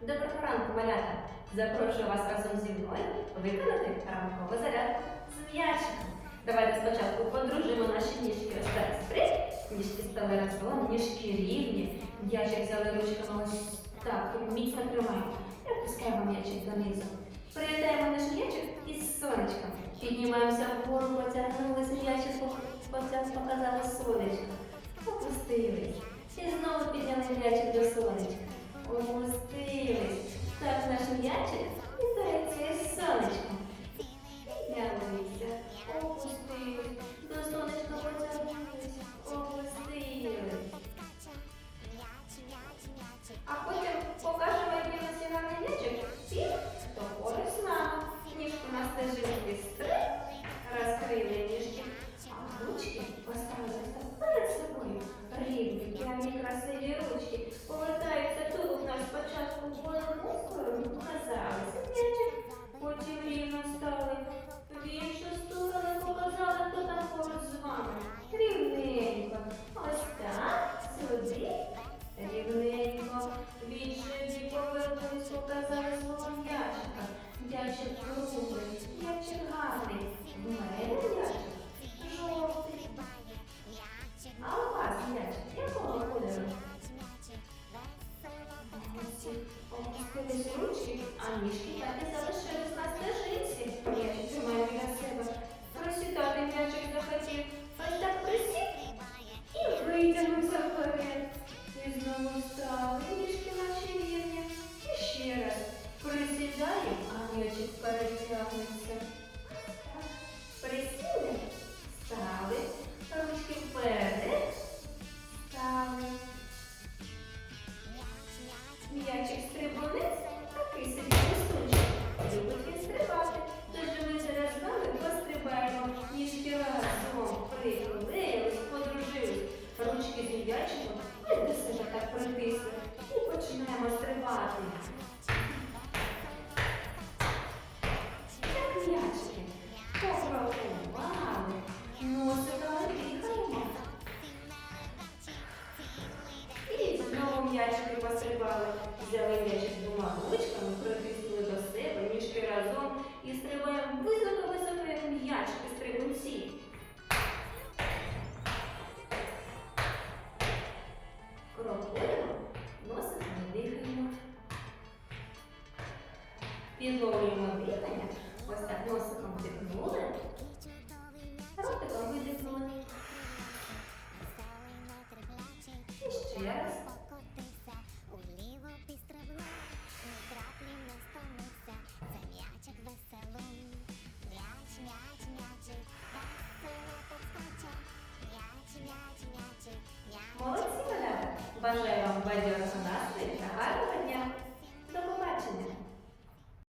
Доброго ранку, малята! Запрошую вас разом зі мною виконати ранкову зарядку з м'ячиком. Давайте спочатку подружимо наші ніжки ось так сприт. Ніжки стали разом, ніжки рівні. М'ячик взяли ручками ось так, міцно тримаємо. І опускаємо м'ячик донизу. Приєднаємо наш м'ячик із сонечком. Піднімаємося вгору, потягнулися м'ячиком, показали сонечко. Опустились. Опустились ручки, а ніжки я і залишились на стежинці. М'ячик тримає для себе. Просідати м'ячик захотів. Ось так присів і витягнувся вперед. І знову встали ніжки наші рівні. І ще раз. Присідаємо, а м'ячик перетягнеться. Стрибати. Як м'ячики. Покрокували. Носиками дихаємо. І знову м'ячики пострибали. Взяли м'ячик двома ручками, притиснули Підловлюємо дихання. Ось так носиком вдихнули, ротиком видихнули. І ще раз. Молодці, малята! Бажаю вам бадьорого